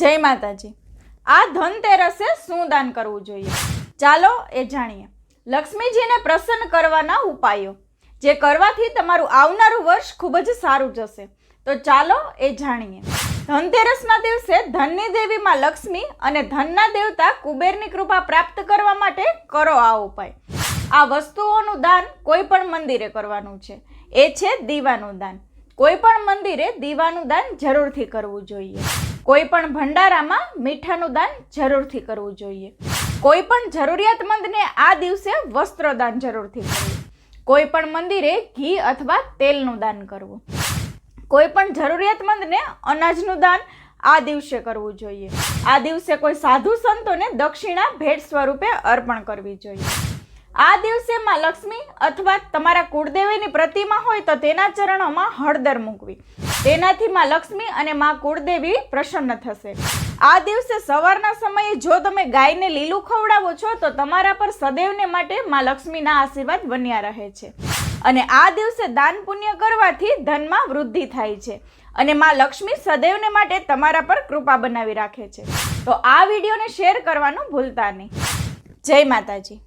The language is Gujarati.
જય માતાજી. આ ધનતેરસે શું દાન કરવું જોઈએ? ચાલો એ જાણીએ. લક્ષ્મીજીને પ્રસન્ન કરવાના ઉપાયો. જે કરવાથી તમારું આવનારું વર્ષ ખૂબ જ સારું જશે. તો ચાલો એ જાણીએ. ધનતેરસના દિવસે ધનની દેવીમાં લક્ષ્મી અને ધનના દેવતા કુબેરની કૃપા પ્રાપ્ત કરવા માટે કરો આ ઉપાય. આ વસ્તુઓનું દાન કોઈ પણ મંદિરે કરવાનું છે. એ છે દીવાનું દાન. કોઈ પણ મંદિરે દીવાનું દાન જરૂરથી કરવું જોઈએ. કોઈ પણ ભંડારામાં મીઠાનું દાન જરૂરથી કરવું જોઈએ. કોઈ પણ જરૂરિયાતમંદને આ દિવસે વસ્ત્રદાન જરૂરથી કરવું. કોઈ પણ મંદિરે ઘી અથવા તેલનું દાન કરવું. કોઈ પણ જરૂરિયાતમંદને અનાજનું દાન આ દિવસે કરવું જોઈએ. આ દિવસે કોઈ સાધુ સંતોને દક્ષિણા ભેટ સ્વરૂપે અર્પણ કરવી જોઈએ. આ દિવસે માં લક્ષ્મી અથવા તમારા કુળદેવીની પ્રતિમા હોય તો તેના ચરણોમાં હળદર મૂકવી. તેનાથી માં લક્ષ્મી અને માં કુળદેવી પ્રસન્ન થશે. આ દિવસે સવારના સમયે જો તમે ગાયને લીલું ખવડાવો છો, તો તમારા પર સદૈવને માટે માં લક્ષ્મીના આશીર્વાદ બન્યા રહે છે. અને આ દિવસે દાન પુણ્ય કરવાથી ધનમાં વૃદ્ધિ થાય છે. અને માં લક્ષ્મી સદૈવને માટે તમારા પર કૃપા બનાવી રાખે છે. તો આ વિડીયોને શેર કરવાનું ભૂલતા નહીં. જય માતાજી.